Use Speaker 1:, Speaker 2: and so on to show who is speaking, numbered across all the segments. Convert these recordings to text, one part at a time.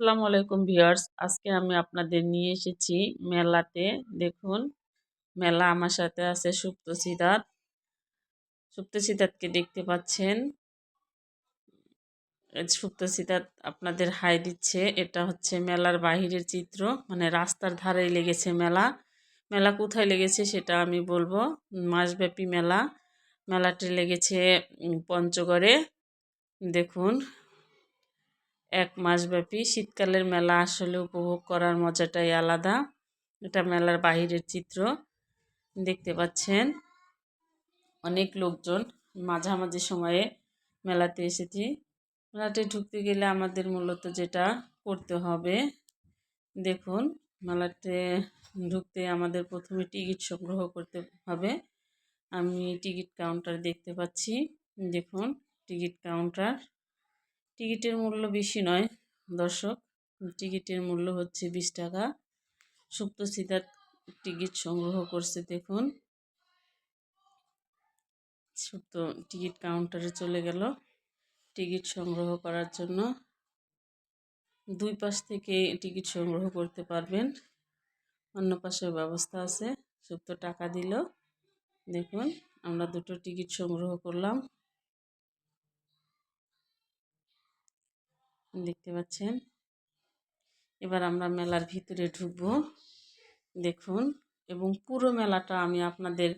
Speaker 1: আসসালামু আলাইকুম ভিউয়ার্স। আজকে আমি আপনাদের নিয়ে এসেছি মেলাতে। দেখুন, মেলা আমার সাথে আছে সুপ্ত সিদ্ধার্থ। সুপ্ত সিদ্ধার্থকে দেখতে পাচ্ছেন। সুপ্ত সিদ্ধার্থ আপনাদের হাই দিচ্ছে। এটা হচ্ছে মেলার বাহিরের চিত্র। মানে রাস্তার ধারে লেগেছে মেলা। মেলা কোথায় লেগেছে সেটা আমি বলব। মাসব্যাপী মেলা। মেলাটি লেগেছে পঞ্চগড়ে। দেখুন এক মাসব্যাপী শীতকালের মেলা আসলে উপভোগ করার মজাটাই আলাদা। এটা মেলার বাহিরের চিত্র। দেখতে পাচ্ছেন, অনেক লোকজন মাঝামাঝি সময়ে মেলাতে এসেছি। মেলাতে ঢুকতে গেলে আমাদের মূলত যেটা করতে হবে, দেখুন, মেলাতে ঢুকতে আমাদের প্রথমে টিকিট সংগ্রহ করতে হবে। আমি টিকিট কাউন্টার দেখতে পাচ্ছি, দেখুন, টিকিট কাউন্টার। টিকিটের মূল্য বেশি নয়, দর্শক। টিকিটের মূল্য হচ্ছে বিশ টাকা। সুপ্ত সিদ্ধার্থ টিকিট সংগ্রহ করছে, দেখুন। সুপ্ত টিকিট কাউন্টারে চলে গেল। টিকিট সংগ্রহ করার জন্য দুই পাশ থেকে টিকিট সংগ্রহ করতে পারবেন। অন্য পাশের ব্যবস্থা আছে। সুপ্ত টাকা দিল। দেখুন, আমরা দুটো টিকিট সংগ্রহ করলাম। দেখতে পাচ্ছেন? এবার আমরা মেলার ভিতরে ঢুকবো। দেখুন, এবং পুরো মেলাটা আমি আপনাদের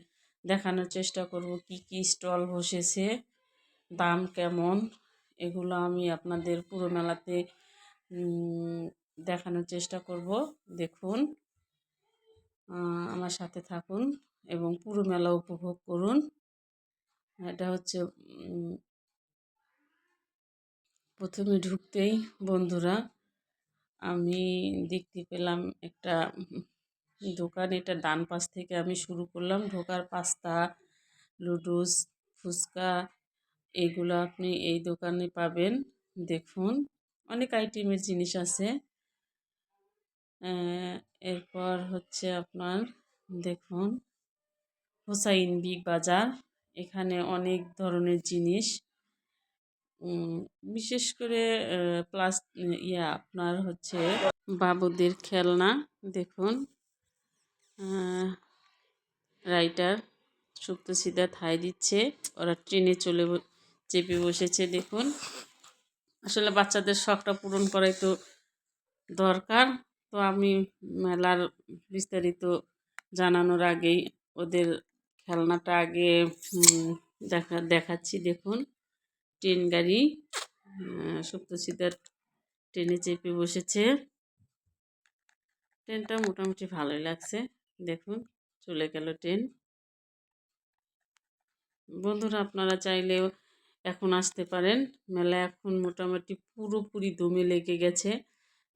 Speaker 1: দেখানোর চেষ্টা করব কি কি স্টল বসেছে, দাম কেমন, এগুলো আমি আপনাদের পুরো মেলাতে দেখানোর চেষ্টা করব। দেখুন আমার সাথে থাকুন এবং পুরো মেলা উপভোগ করুন। এটা হচ্ছে প্রথমে ঢুকতেই, বন্ধুরা, আমি দেখতে পেলাম একটা দোকান। এটা ডান পাশ থেকে আমি শুরু করলাম। ঢোকার পাস্তা লুডুস ফুচকা, এগুলো আপনি এই দোকানে পাবেন। দেখুন, অনেক আইটেমের জিনিস আছে। এরপর হচ্ছে আপনার, দেখুন, হোসাইন বিগ বাজার। এখানে অনেক ধরনের জিনিস। বিশেষ করে প্লাস ইয়া আপনার হচ্ছে বাবুদের খেলনা, দেখুন। রাইটার সুপ্ত সিদ্ধা থাই দিচ্ছে, ওরা ট্রেনে চলে চেপে বসেছে, দেখুন। আসলে বাচ্চাদের শখটা পূরণ করাই তো দরকার, তো আমি মেলার বিস্তারিত জানানোর আগেই ওদের খেলনাটা আগে দেখা, দেখাচ্ছি, দেখুন। ট্রেন গাড়ি সপ্তশীদার ট্রেনে চেপে বসেছে। ট্রেনটা মোটামুটি ভালোই লাগছে, দেখুন, চলে গেল ট্রেন। বন্ধুরা, আপনারা চাইলেও এখন আসতে পারেন। মেলা এখন মোটামুটি পুরোপুরি দমে লেগে গেছে।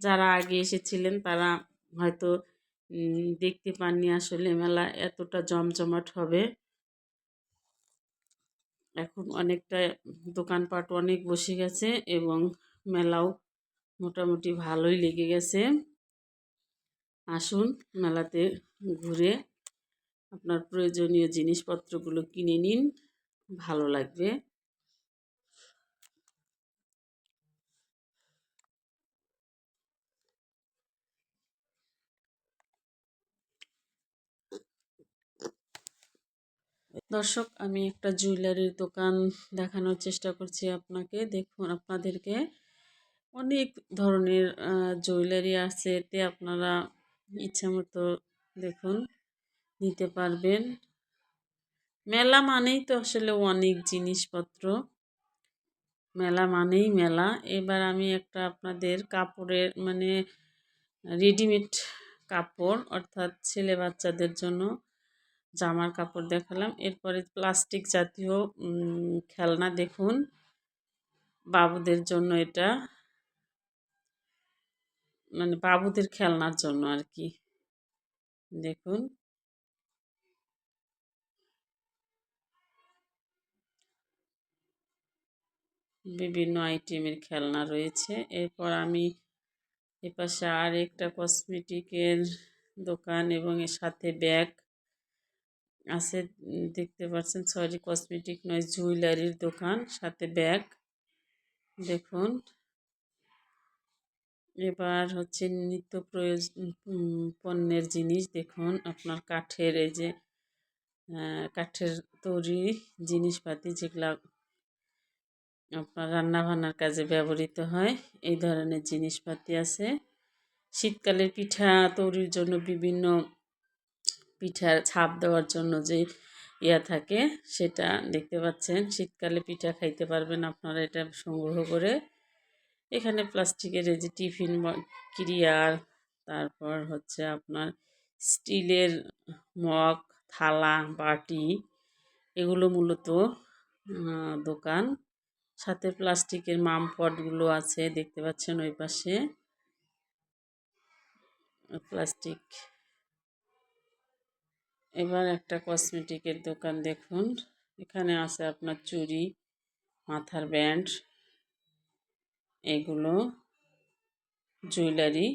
Speaker 1: যারা আগে এসেছিলেন, তারা হয়তো দেখতে পাননি আসলে মেলা এতটা জমজমাট হবে। এখন অনেকটা দোকানপাট অনেক বসে গেছে এবং মেলাও মোটামুটি ভালোই লেগে গেছে। আসুন মেলাতে ঘুরে আপনার প্রয়োজনীয় জিনিসপত্রগুলো কিনে নিন, ভালো লাগবে। দর্শক, আমি একটা জুয়েলারির দোকান দেখানোর চেষ্টা করছি আপনাকে। দেখুন, আপনাদেরকে অনেক ধরনের জুয়েলারি আছে। এতে আপনারা ইচ্ছা মতো দেখুন, নিতে পারবেন। মেলা মানেই তো আসলে অনেক জিনিসপত্র। মেলা মানেই মেলা। এবার আমি একটা আপনাদের কাপড়ের মানে রেডিমেড কাপড়, অর্থাৎ ছেলে বাচ্চাদের জন্য জামার কাপড় দেখালাম। এরপরে প্লাস্টিক জাতীয় খেলনা দেখুন। বাবুদের জন্য এটা। মানে বাবুদের খেলনার জন্য আর কি দেখুন। বিভিন্ন আইটেমের খেলনা রয়েছে। এরপর আমি এপাশে আর একটা কসমেটিকের দোকান এবং এর সাথে ব্যাগ। আছে দেখতে পাচ্ছেন, সরি, কসমেটিক নয়, জুয়েলারির দোকান, সাথে ব্যাগ, দেখুন। এবার হচ্ছে নিত্য প্রয়োজন পণ্যের জিনিস, দেখুন, আপনার কাঠের এই যে কাঠের তৈরি জিনিসপাতি যেগুলা আপনার রান্নাবান্নার কাজে ব্যবহৃত হয়, এই ধরনের জিনিসপাতি আছে। শীতকালের পিঠা তৈরির জন্য বিভিন্ন পিঠার ছাপ দেওয়ার জন্য যে ইয়া থাকে সেটা দেখতে পাচ্ছেন। শীতকালে পিঠা খাইতে পারবেন আপনারা এটা সংগ্রহ করে। এখানে প্লাস্টিকের এই যে টিফিন ক্রিয়ার তারপর হচ্ছে আপনার স্টিলের মগ, থালা, বাটি, এগুলো মূলত দোকান। সাথে প্লাস্টিকের মাম পটগুলো আছে, দেখতে পাচ্ছেন ওই পাশে। প্লাস্টিক এবার একটা কসমেটিকের দোকান দেখুন। এখানে আছে আপনার চুড়ি, মাথার ব্যান্ড, এগুলো, জুয়েলারি,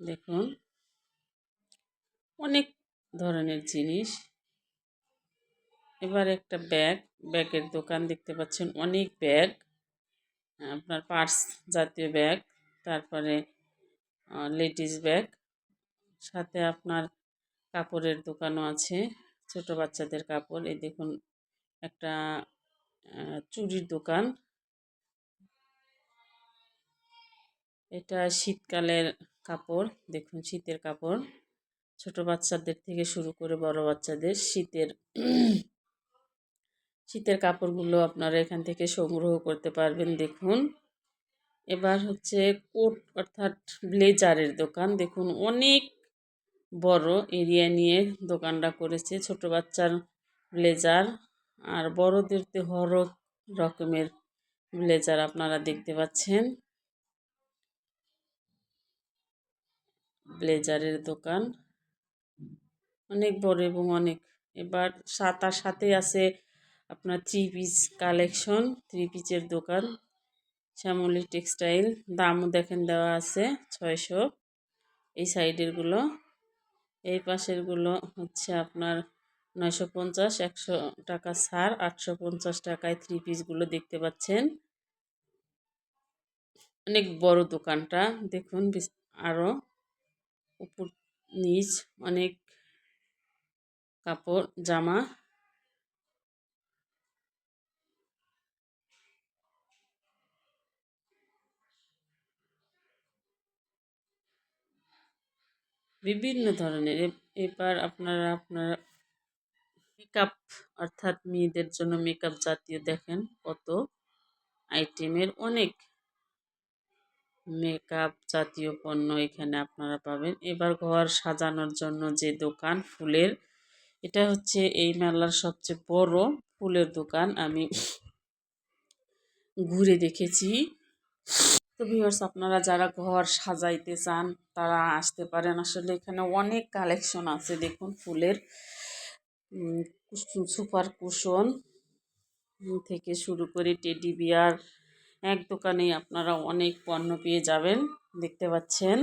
Speaker 1: দেখুন। অনেক ধরনের জিনিস। এবার একটা ব্যাগ, ব্যাগের দোকান দেখতে পাচ্ছেন, অনেক ব্যাগ। আপনার পার্স জাতীয় ব্যাগ, তারপরে লেডিস ব্যাগ, সাথে আপনার কাপড়ের দোকানও আছে, ছোট বাচ্চাদের কাপড়। এই দেখুন, একটা চুরির দোকান। এটা শীতকালের কাপড়, দেখুন শীতের কাপড়। ছোট বাচ্চাদের থেকে শুরু করে বড় বাচ্চাদের শীতের শীতের কাপড়গুলো আপনারা এখান থেকে সংগ্রহ করতে পারবেন, দেখুন। এবার হচ্ছে কোট অর্থাৎ ব্লেজারের দোকান, দেখুন অনেক বড় এরিয়া নিয়ে দোকানটা করেছে। ছোট বাচ্চার ব্লেজার আর বড়দের তো হর রকমের ব্লেজার আপনারা দেখতে পাচ্ছেন। ব্লেজারের দোকান। অনেক বড় এবং অনেক। এবার তার সাথে আছে আপনার থ্রি পিস কালেকশন থ্রি পিসের দোকান। শ্যামলি টেক্সটাইল, দামও দেখেন দেওয়া আছে ছয়শো। এই সাইডেরগুলো এই পাশেরগুলো হচ্ছে আপনার নয়শো পঞ্চাশ, একশো টাকা ছাড়, আটশো পঞ্চাশ টাকায় থ্রি পিসগুলো দেখতে পাচ্ছেন। অনেক বড় দোকানটা, দেখুন আরও উপর নিচ অনেক কাপড়, জামা। বিভিন্ন ধরনের। এবার আপনারা আপনারা মেকআপ অর্থাৎ মেয়েদের জন্য মেকআপ জাতীয় দেখেন কত। আইটেমের অনেক মেকআপ জাতীয় পণ্য এখানে আপনারা পাবেন। এবার ঘর সাজানোর জন্য যে দোকান, ফুলের, এটা হচ্ছে এই মেলার সবচেয়ে বড় ফুলের দোকান। আমি ঘুরে দেখেছি। তো ভিউয়ার্স আপনারা যারা ঘর সাজাইতে চান, তারা আসতে পারেন। আসলে এখানে অনেক কালেকশন আছে, দেখুন ফুলের। সুপার কুশন থেকে শুরু করে টেডি বিয়ার এক দোকানেই আপনারা অনেক পণ্য পেয়ে যাবেন, দেখতে পাচ্ছেন।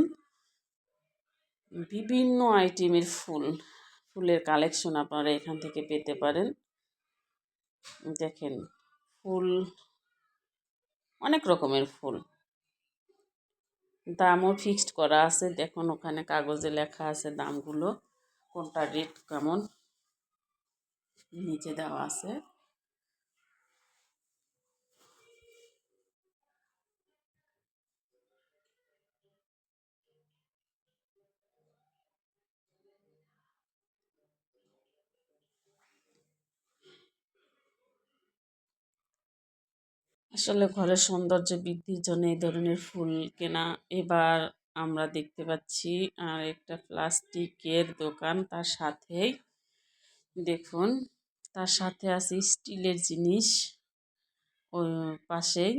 Speaker 1: বিভিন্ন আইটেমের ফুল, ফুলের কালেকশন আপনারা এখান থেকে পেতে পারেন। দেখেন, ফুল, অনেক রকমের ফুল। দামও ফিক্সড করা আছে। দেখুন, ওখানে কাগজে লেখা আছে দামগুলো, কোনটা রেট কেমন। নিচে দেওয়া আছে। আসলে ঘরের সৌন্দর্য বৃদ্ধির জন্য এই ধরনের ফুল কেনা। এবার আমরা দেখতে পাচ্ছি, আর একটা প্লাস্টিকের দোকান, তার সাথেই দেখুন, তার সাথে আছে স্টিলের জিনিস। ওই পাশেই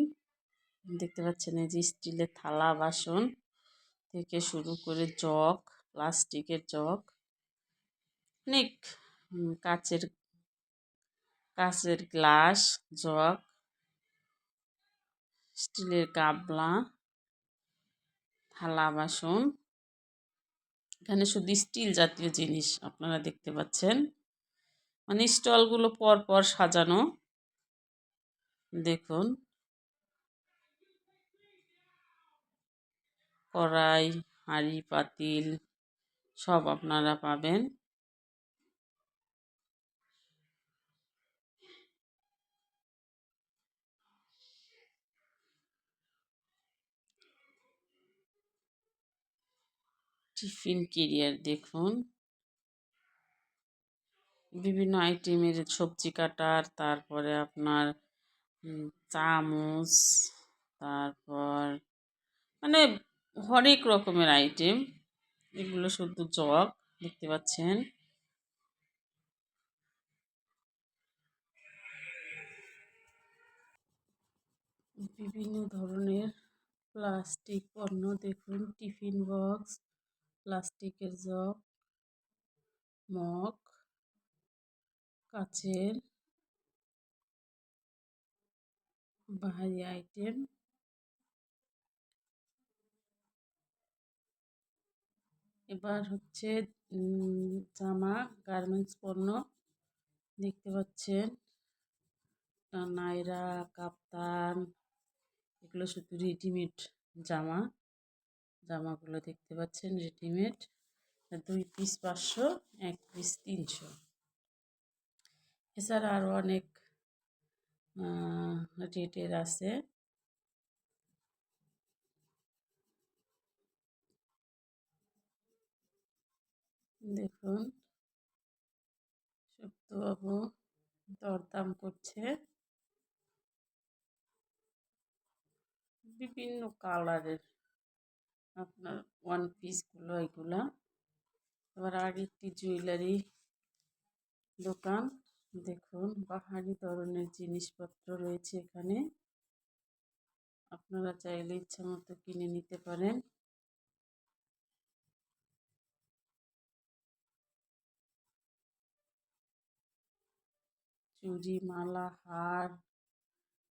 Speaker 1: দেখতে পাচ্ছেন এই যে স্টিলের থালা, বাসন থেকে শুরু করে জগ, প্লাস্টিকের জগ, অনেক কাচের কাচের গ্লাস, জগ স্টিলের গাবলা থালা বাসন। এখানে শুধু স্টিল জাতীয় জিনিস আপনারা দেখতে পাচ্ছেন। মানে স্টলগুলো পর পর সাজানো। দেখুন। কড়াই, হাঁড়ি, পাতিল সব আপনারা পাবেন। টিফিন কেরিয়ার দেখুন। বিভিন্ন আইটেমের সবজি কাটার, তারপরে আপনার চামচ, তারপর মানে হরেক রকমের আইটেম এগুলো শুধু জগ, দেখতে পাচ্ছেন। বিভিন্ন ধরনের প্লাস্টিক পণ্য দেখুন, টিফিন বক্স প্লাস্টিকের জগ, মগ, কাচের ভারী আইটেম। এবার হচ্ছে জামা, গার্মেন্টস পণ্য দেখতে পাচ্ছেন। নাইরা, কাপ্তান, এগুলো শুধু রেডিমেড জামা। জামাগুলো দেখতে পাচ্ছেন, রেডিমেড। দুই পিস পাঁচশো, এক পিস তিনশো। এছাড়া আরও অনেক রেটের আছে। দেখুন সত্যবাবু দরদাম করছে। বিভিন্ন কালারের আপনার ওয়ান পিসগুলো এগুলা। এবার আর একটি জুয়েলারি দোকান। দেখুন, বাহারি ধরনের জিনিসপত্র রয়েছে এখানে। আপনারা চাইলে ইচ্ছা মতো কিনে নিতে পারেন। চুড়ি, মালা, হার,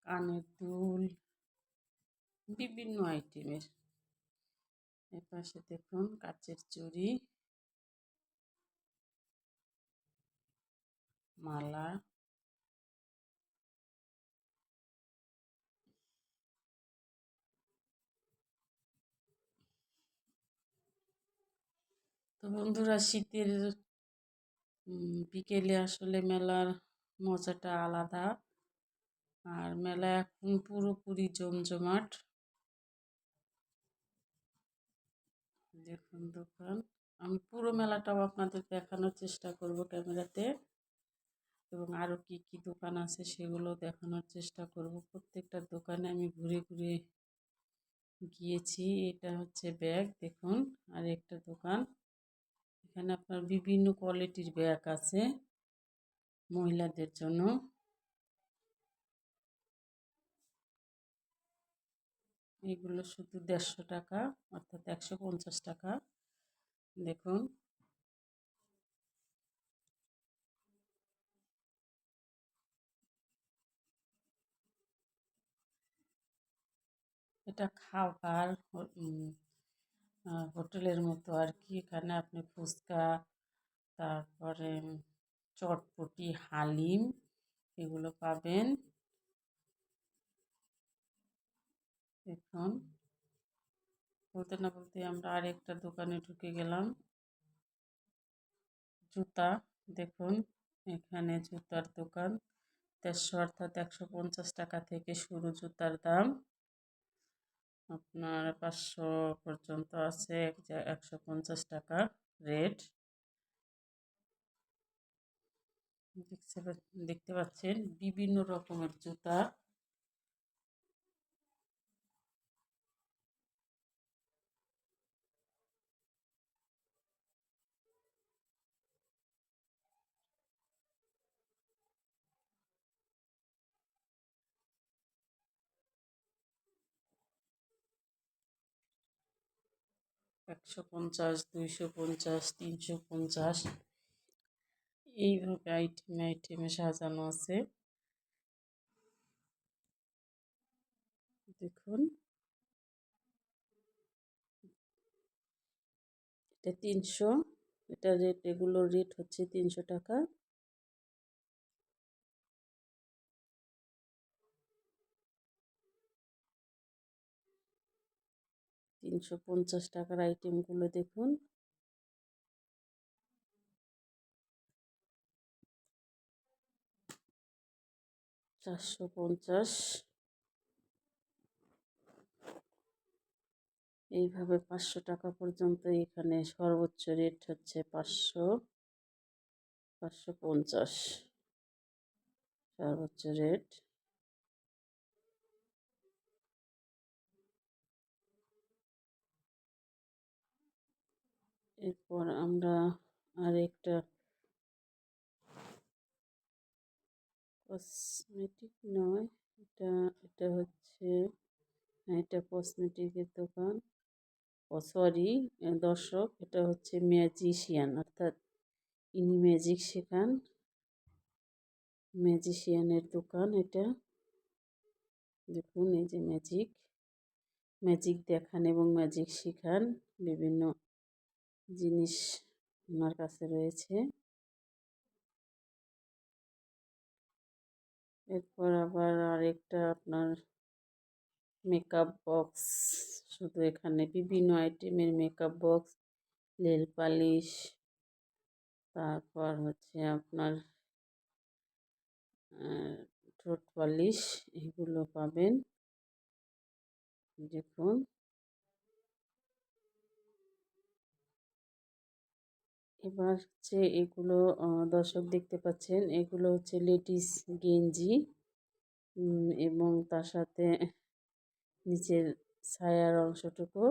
Speaker 1: কানের দুল, বিভিন্ন আইটেমের এপাশে দেখুন কাচের চুড়ি, মালা, তো বন্ধুরা শীতের বিকেলে আসলে মেলার মজাটা আলাদা। আর মেলা এখন পুরোপুরি জমজমাট। দেখুন দোকান আমি পুরো মেলাটাও আপনাদের দেখানোর চেষ্টা করব ক্যামেরাতে। এবং আরও কি কি দোকান আছে সেগুলো দেখানোর চেষ্টা করব। প্রত্যেকটা দোকানে আমি ঘুরে ঘুরে গিয়েছি। এটা হচ্ছে ব্যাগ, দেখুন। আর একটা দোকান। এখানে আপনার বিভিন্ন কোয়ালিটির ব্যাগ আছে মহিলাদের জন্য। এগুলো শুধু দেড়শো টাকা, অর্থাৎ একশো পঞ্চাশ টাকা। দেখুন। এটা খাবার হোটেলের মতো আর কি। এখানে আপনি ফুচকা, তারপরে চটপটি, হালিম, এগুলো পাবেন। দেখুন বলতে না বলতে আমরা আরেকটা দোকানে ঢুকে গেলাম। জুতা, দেখুন, এখানে জুতার দোকান। দেড়শো অর্থাৎ একশো পঞ্চাশ টাকা থেকে শুরু জুতার দাম। আপনার পাঁচশো পর্যন্ত আছে একশো পঞ্চাশ টাকা রেট। দেখতে পাচ্ছেন বিভিন্ন রকমের জুতা। একশো পঞ্চাশ, দুইশো পঞ্চাশ, তিনশো পঞ্চাশ এইভাবে আইটেমে আইটেমে সাজানো আছে। দেখুন। এটা তিনশো, এটা রেট এগুলোর রেট হচ্ছে তিনশো টাকা। তিনশো পঞ্চাশ টাকার আইটেমগুলো দেখুন। চারশো পঞ্চাশ। এইভাবে পাঁচশো টাকা পর্যন্ত এখানে সর্বোচ্চ রেট হচ্ছে পাঁচশো। পাঁচশো পঞ্চাশ। সর্বোচ্চ রেট এরপর আমরা আরেকটা কসমেটিক নয়, এটা এটা হচ্ছে এটা কসমেটিকের দোকান। সরি দর্শক, এটা হচ্ছে ম্যাজিশিয়ান অর্থাৎ ইনি ম্যাজিক শেখান। ম্যাজিশিয়ানের দোকান এটা। দেখুন, এই যে ম্যাজিক ম্যাজিক দেখান এবং ম্যাজিক শেখান বিভিন্ন জিনিস ওনার কাছে রয়েছে। এরপর আবার আরেকটা আপনার মেকআপ বক্স শুধু এখানে বিভিন্ন আইটেমের মেকআপ বক্স নেল পালিশ তারপর হচ্ছে আপনার ঠোঁট পালিশ এগুলো পাবেন। দেখুন। এবার হচ্ছে এগুলো দর্শক দেখতে পাচ্ছেন। এগুলো হচ্ছে লেডিস গেঞ্জি এবং তার সাথে নিচের ছায়ার অংশটুকু।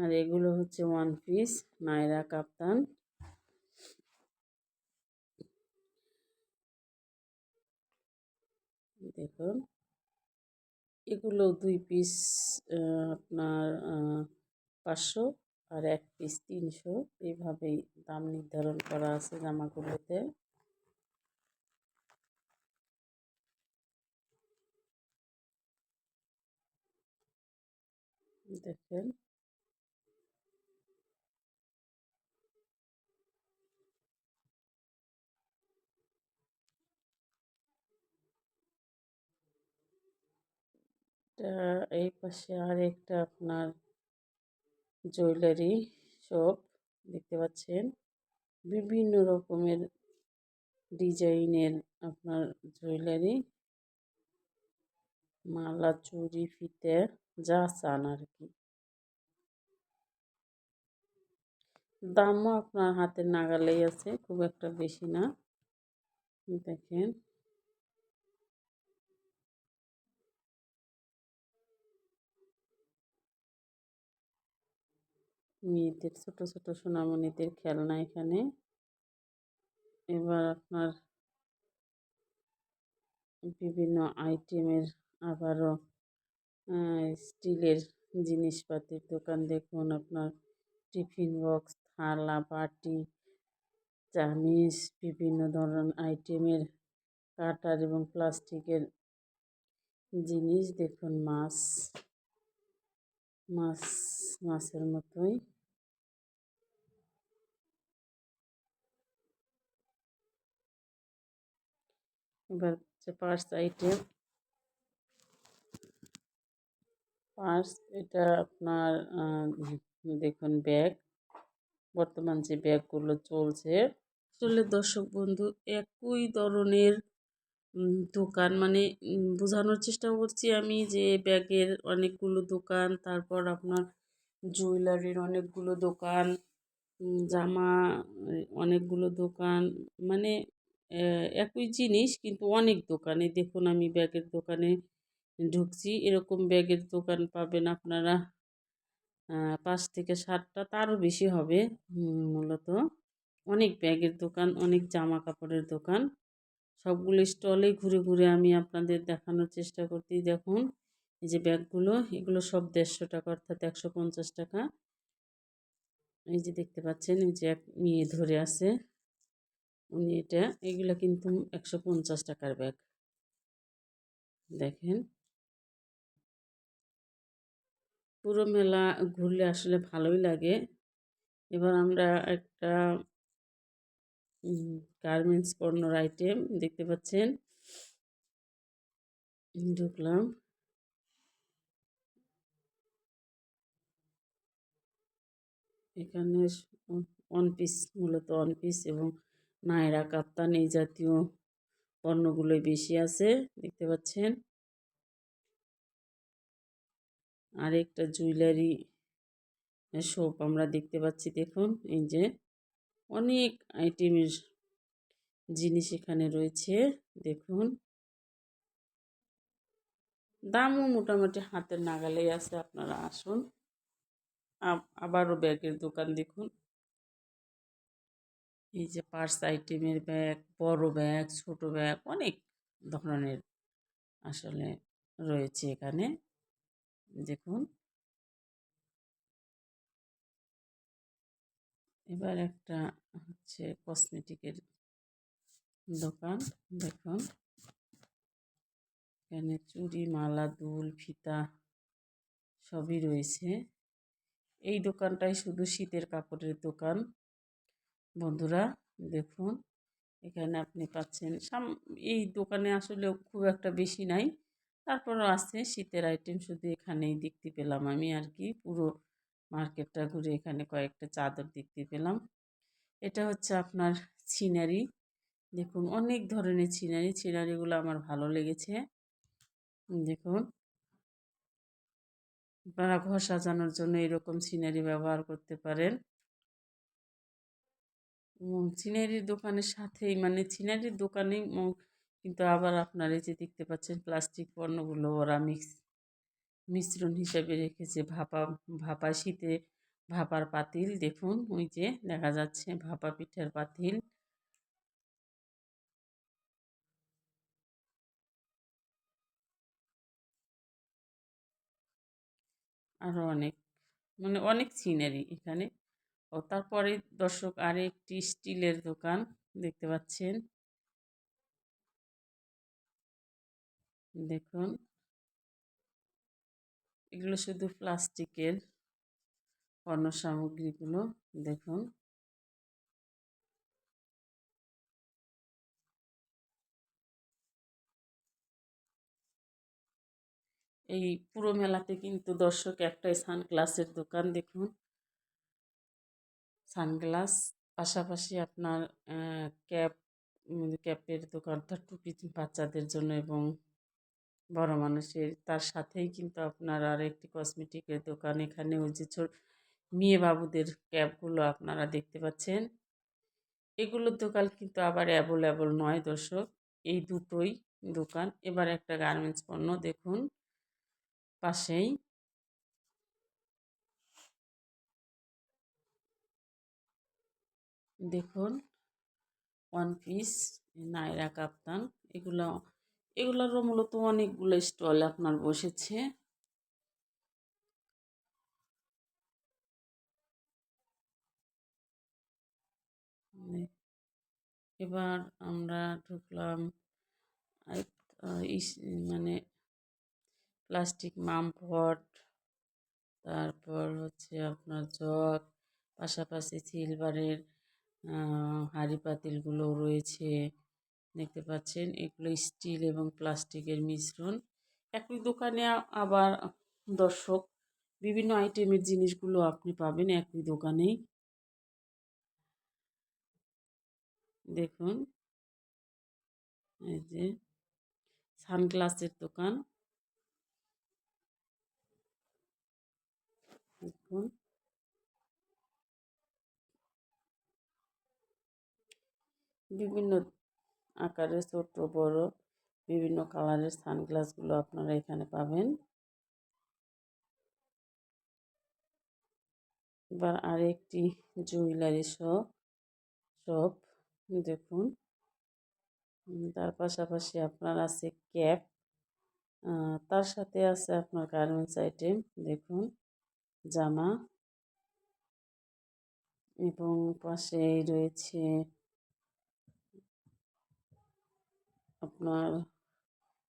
Speaker 1: আর এগুলো হচ্ছে ওয়ান পিস নায়রা কাপ্তান। দেখুন। এগুলো দুই পিস আপনার পাঁচশো। আর এক পিস তিনশো। এইভাবেই দাম নির্ধারণ করা আছে জামাগুলোতে। দেখেন। এই পাশে আর একটা আপনার জুয়েলারি শপ দেখতে পাচ্ছেন। বিভিন্ন রকমের ডিজাইনের আপনার জুয়েলারি। মালা চুরি ফিতে, যা চান আর কি দামও আপনার হাতের নাগালেই আছে, খুব একটা বেশি না। দেখেন। মেয়েদের, ছোট ছোট সোনামণিদের খেলনা এখানে। এবার আপনার বিভিন্ন আইটেমের আবারও স্টিলের জিনিসপাতির দোকান দেখুন আপনার। টিফিন বক্স, থালা, বাটি, চামিচ, বিভিন্ন ধরনের আইটেমের কাটার এবং প্লাস্টিকের জিনিস দেখুন, মাছ মাছ, মাছের মতোই। এবার হচ্ছে পার্স আইটেম। পার্স এটা আপনার দেখুন ব্যাগ। বর্তমান যে ব্যাগগুলো চলছে, আসলে দর্শক বন্ধু একই ধরনের দোকান। মানে বোঝানোর চেষ্টা করছি আমি যে ব্যাগের অনেকগুলো দোকান, তারপর আপনার জুয়েলারির অনেকগুলো দোকান জামা, অনেকগুলো দোকান। মানে একই জিনিস কিন্তু অনেক দোকানে। দেখুন আমি ব্যাগের দোকানে ঢুকছি, এরকম ব্যাগের দোকান পাবেন আপনারা পাঁচ থেকে সাতটা, তারও বেশি হবে মূলত। অনেক ব্যাগের দোকান, অনেক জামা কাপড়ের দোকান। সবগুলো স্টলেই ঘুরে ঘুরে আমি আপনাদের দেখানোর চেষ্টা করতেই দেখুন, এই যে ব্যাগগুলো, এগুলো সব দেড়শো টাকা অর্থাৎ একশো পঞ্চাশ টাকা। এই যে দেখতে পাচ্ছেন, এই যে এক মেয়ে ধরে আছে। উনি এটা, এগুলো কিন্তু একশো পঞ্চাশ টাকার ব্যাগ। দেখেন। পুরো মেলা ঘুরলে আসলে ভালোই লাগে। এবার আমরা একটা গার্মেন্টস পণ্যর আইটেম দেখতে পাচ্ছেন। ঢুকলাম। এখানে ওয়ান পিস মূলত ওয়ান পিস এবং নায়রা কাপ্তান এই জাতীয় পণ্যগুলোই বেশি আছে, দেখতে পাচ্ছেন। আরেকটা জুয়েলারি শপ আমরা দেখতে পাচ্ছি, দেখুন, এই যে অনেক আইটেমের জিনিস এখানে রয়েছে, দেখুন। দামও মোটামুটি হাতের নাগালেই আছে, আপনারা আসুন। আবারও ব্যাগের দোকান দেখুন। এই যে পার্স আইটেমের ব্যাগ, বড় ব্যাগ, ছোট ব্যাগ, অনেক ধরনের আসলে রয়েছে এখানে। দেখুন। এবার একটা হচ্ছে কসমেটিকের দোকান, দেখুন। এখানে চুড়ি, মালা, দুল, ফিতা সবই রয়েছে। এই দোকানটাই শুধু শীতের কাপড়ের দোকান। বন্ধুরা, দেখুন, এখানে আপনি পাচ্ছেন সাম, এই দোকানে আসলে খুব একটা বেশি নাই। তারপরও আছে শীতের আইটেম শুধু এখানেই দেখতে পেলাম আমি আর কি, পুরো মার্কেটটা ঘুরে এখানে কয়েকটা চাদর দেখতে পেলাম। এটা হচ্ছে আপনার সিনারি দেখুন, অনেক ধরনের সিনারি সিনারিগুলো আমার ভালো লেগেছে। দেখুন। আপনারা ঘর সাজানোর জন্য এরকম সিনারি ব্যবহার করতে পারেন। সিনারির দোকানের সাথেই মানে সিনারির দোকানেই কিন্তু আবার আপনারা যে দেখতে পাচ্ছেন প্লাস্টিক পণ্যগুলো ওরা মিক্স, মিশ্রণ হিসেবে রেখেছে। ভাপা ভাপা শীতে ভাপার পাতিল দেখুন, ওই যে দেখা যাচ্ছে ভাপা পিঠার পাতিল। আরও অনেক মানে অনেক সিনারি এখানে। ও তারপরে দর্শক আর একটি স্টিলের দোকান দেখতে পাচ্ছেন। দেখুন। এগুলো শুধু প্লাস্টিকের পণ্য সামগ্রীগুলো দেখুন। এই পুরো মেলাতে কিন্তু দর্শক একটাই সানগ্লাসের দোকান, দেখুন। সানগ্লাস, পাশাপাশি আপনার ক্যাপ ক্যাপের দোকান অর্থাৎ টুপি বাচ্চাদের জন্য এবং বড় মানুষের। তার সাথেই কিন্তু আপনার আর একটি কসমেটিকের দোকান। এখানে ওই যে মেয়ে বাবুদের ক্যাপগুলো আপনারা দেখতে পাচ্ছেন। এগুলোর দোকান কিন্তু আবার অ্যাভেলেবল নয় দর্শক। এই দুটোই দোকান। এবার একটা গার্মেন্টস পণ্য দেখুন। পাশেই দেখুন ওয়ান পিস নায়রা কাপ্তান, এগুলো, এগুলোরও মূলত অনেকগুলো স্টল আপনার বসেছে। এবার আমরা ঢুকলাম মানে প্লাস্টিক মামপট তারপর হচ্ছে আপনার জগ, পাশাপাশি সিলভারের হাঁড়ি পাতিলগুলো রয়েছে। দেখতে পাচ্ছেন, এগুলো স্টিল এবং প্লাস্টিকের মিশ্রণ। একই দোকানে আবার দর্শক, বিভিন্ন আইটেমের জিনিসগুলো আপনি পাবেন একই দোকানেই। দেখুন, এই যে সানগ্লাসের দোকান। দেখুন। বিভিন্ন আকারে ছোট বড়, বিভিন্ন কালারের সানগ্লাসগুলো আপনারা এখানে পাবেন। এবার আরেকটি জুয়েলারি শপ শপ, দেখুন। তার পাশাপাশি আপনার আছে ক্যাপ তার সাথে আছে আপনার গার্মেন্টস আইটেম দেখুন, জামা। এবং পাশে রয়েছে আপনার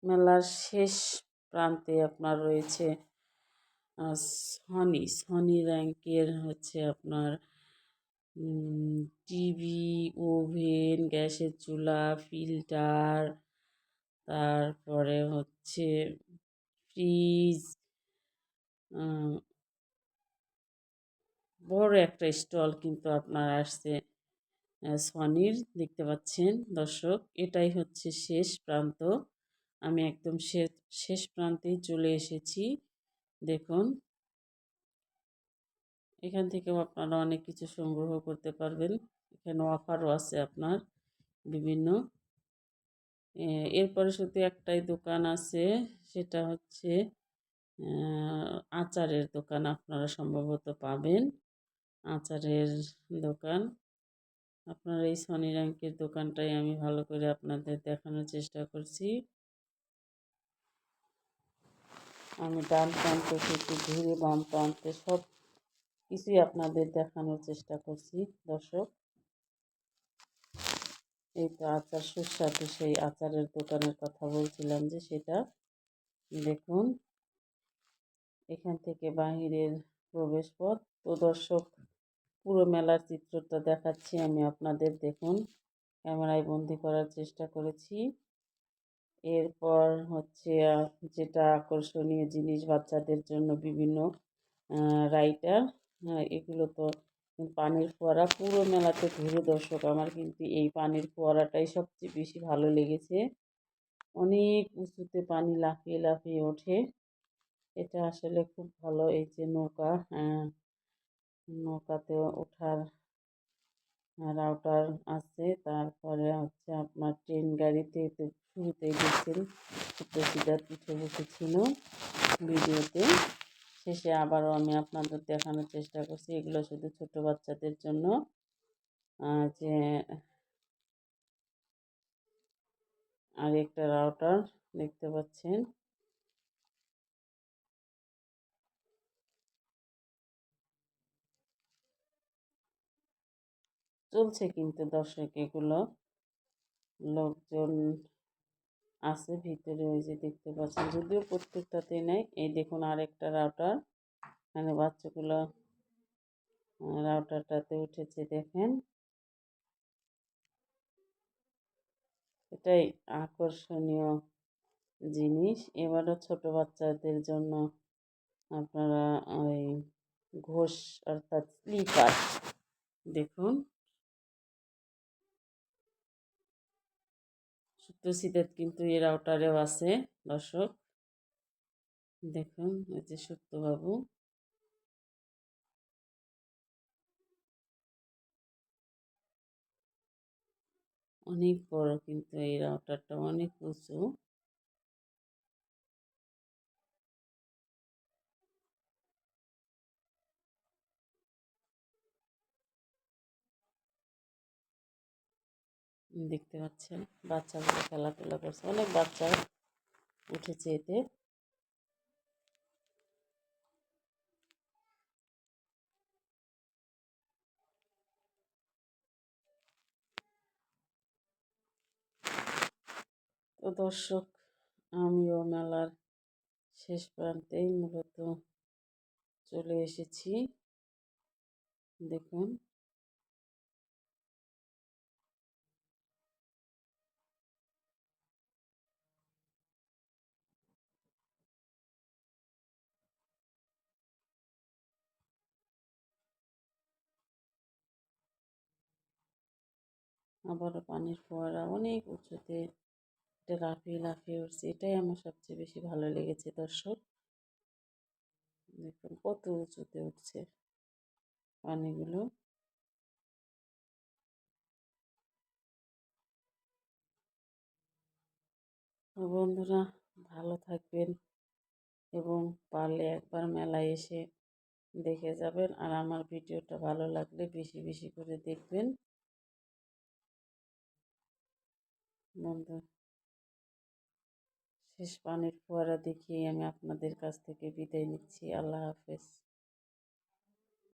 Speaker 1: মেলার শেষ প্রান্তে আপনার রয়েছে সনি সনি র্যাঙ্কের হচ্ছে আপনার টিভি, ওভেন, গ্যাসের চুলা, ফিল্টার, তারপরে হচ্ছে ফ্রিজ বড় একটা স্টল কিন্তু আপনার আসছে। সনির দেখতে পাচ্ছেন। দর্শক, এটাই হচ্ছে শেষ প্রান্ত। আমি একদম শেষ শেষ প্রান্তেই চলে এসেছি। দেখুন। এখান থেকেও আপনারা অনেক কিছু সংগ্রহ করতে পারবেন। এখানে অফারও আছে আপনার বিভিন্ন। এরপরে শুধু একটাই দোকান আছে, সেটা হচ্ছে আচারের দোকান আপনারা সম্ভবত পাবেন। আচারের দোকান। আপনার এই সনি র্যাঙ্কের দোকানটাই আমি ভালো করে আপনাদের দেখানোর চেষ্টা করছি। আমি ডান প্রান্ত থেকে ঘুরে বাম প্রান্তে সব কিছুই আপনাদের দেখানোর চেষ্টা করছি, দর্শক। এই তো আচার সুস্বাদু, সেই আচারের দোকানের কথা বলছিলাম যে সেটা। দেখুন, এখান থেকে বাহিরের প্রবেশ পথ তো দর্শক পুরো মেলার চিত্রটা দেখাচ্ছি আমি আপনাদের। দেখুন, ক্যামেরায় বন্দি করার চেষ্টা করেছি। এরপর হচ্ছে যেটা আকর্ষণীয় জিনিস বাচ্চাদের জন্য বিভিন্ন রাইটার এগুলো তো পানির ফোয়ারা পুরো মেলাতে ঘুরে দর্শক আমার কিন্তু এই পানির ফোয়ারাটাই সবচেয়ে বেশি ভালো লেগেছে। অনেক উঁচুতে পানি লাফিয়ে লাফিয়ে ওঠে। এটা আসলে খুব ভালো এই যে নৌকা নৌকাতে ওঠার রাউটার আছে। তারপরে হচ্ছে আপনার ট্রেন গাড়িতে শুরুতেই দেখছেন সিদ্ধার্থ উঠে বসেছিল ভিডিওতে। শেষে আবারও আমি আপনাদের দেখানোর চেষ্টা করছি, এগুলো শুধু ছোট বাচ্চাদের জন্য। যে আর একটা রাউটার দেখতে পাচ্ছেন। চলছে কিন্তু দর্শক এগুলো। লোকজন আছে ভিতরে, ওই যে দেখতে পাচ্ছেন। যদিও প্রত্যেকটাতেই নেই এই দেখুন আরেকটা রাউটার। মানে বাচ্চাগুলো রাউটারটাতে উঠেছে, দেখেন। এটাই আকর্ষণীয় জিনিস। এবারও ছোট বাচ্চাদের জন্য আপনারা ওই ঘোষ অর্থাৎ স্লিপার, দেখুন। সত্যসিদ্ধের কিন্তু এর আউটারেও আছে, দর্শক। দেখুন, এই যে সত্যবাবু। অনেক বড় কিন্তু এই রাউটারটা অনেক উঁচু। দেখতে পাচ্ছেন। বাচ্চাগুলো খেলাধুলা করছে। অনেক বাচ্চা উঠেছে এতে। তো দর্শক, আমিও মেলার শেষ প্রান্তেই মূলত চলে এসেছি। দেখুন। আবারও পানির ফোয়ারা অনেক উঁচুতে এটা লাফিয়ে লাফিয়ে উঠছে। এটাই আমার সবচেয়ে বেশি ভালো লেগেছে দর্শক। দেখুন কত উঁচুতে উঠছে পানিগুলো। বন্ধুরা, ভালো থাকবেন এবং পারলে একবার মেলায় এসে দেখে যাবেন। আর আমার ভিডিওটা ভালো লাগলে বেশি বেশি করে দেখবেন। বন্ধু। শেষ পানির ফোয়ারা দেখিয়ে আমি আপনাদের কাছ থেকে বিদায় নিচ্ছি। আল্লাহ হাফেজ।